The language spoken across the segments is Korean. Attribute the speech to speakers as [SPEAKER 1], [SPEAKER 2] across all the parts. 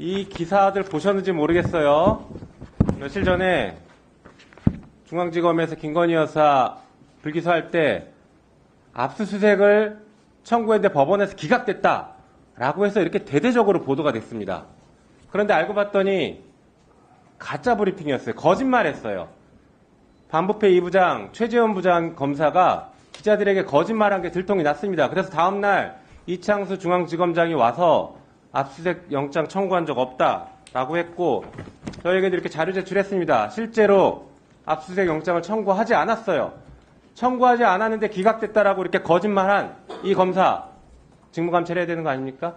[SPEAKER 1] 이 기사들 보셨는지 모르겠어요. 며칠 전에 중앙지검에서 김건희 여사 불기소할 때 압수수색을 청구했는데 법원에서 기각됐다 라고 해서 이렇게 대대적으로 보도가 됐습니다. 그런데 알고 봤더니 가짜 브리핑이었어요. 거짓말했어요. 반부패 2부장 최재원 부장 검사가 기자들에게 거짓말한 게 들통이 났습니다. 그래서 다음날 이창수 중앙지검장이 와서 압수수색 영장 청구한 적 없다라고 했고 저에게도 이렇게 자료 제출했습니다. 실제로 압수수색 영장을 청구하지 않았어요. 청구하지 않았는데 기각됐다라고 이렇게 거짓말한 이 검사 직무감찰해야 되는 거 아닙니까?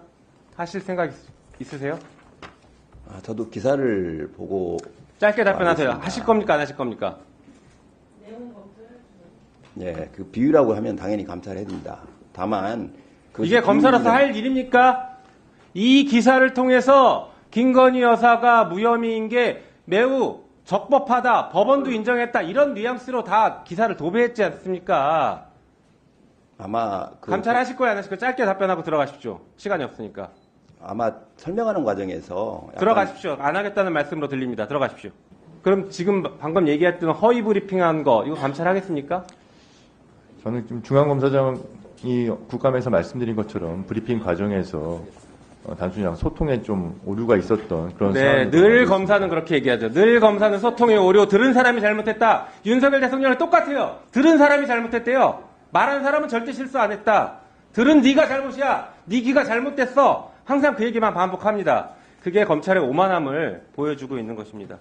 [SPEAKER 1] 하실 생각 있, 있으세요?
[SPEAKER 2] 아, 저도 기사를 보고
[SPEAKER 1] 짧게 답변하세요.
[SPEAKER 2] 알겠습니다.
[SPEAKER 1] 하실 겁니까? 안 하실 겁니까?
[SPEAKER 2] 예, 그 비유라고 하면 당연히 감찰해야 됩니다. 다만
[SPEAKER 1] 이게 검사로서 할 일입니까? 이 기사를 통해서 김건희 여사가 무혐의인 게 매우 적법하다, 법원도 인정했다, 이런 뉘앙스로 다 기사를 도배했지 않습니까?
[SPEAKER 2] 아마 그
[SPEAKER 1] 감찰하실 거예요, 안 하실 거예요? 짧게 답변하고 들어가십시오. 시간이 없으니까.
[SPEAKER 2] 아마 설명하는 과정에서 약간
[SPEAKER 1] 들어가십시오. 안 하겠다는 말씀으로 들립니다. 들어가십시오. 그럼 지금 방금 얘기했던 허위 브리핑한 거, 이거 감찰하겠습니까?
[SPEAKER 3] 저는 지금 중앙검사장이 국감에서 말씀드린 것처럼 브리핑 과정에서 어, 단순히 그냥 소통에 좀 오류가 있었던 그런
[SPEAKER 1] 네,
[SPEAKER 3] 상황을
[SPEAKER 1] 늘 검사는 그렇게 얘기하죠. 늘 검사는 소통의 오류, 들은 사람이 잘못했다. 윤석열 대통령은 똑같아요. 들은 사람이 잘못했대요. 말한 사람은 절대 실수 안 했다. 들은 네가 잘못이야. 네 귀가 잘못됐어. 항상 그 얘기만 반복합니다. 그게 검찰의 오만함을 보여주고 있는 것입니다.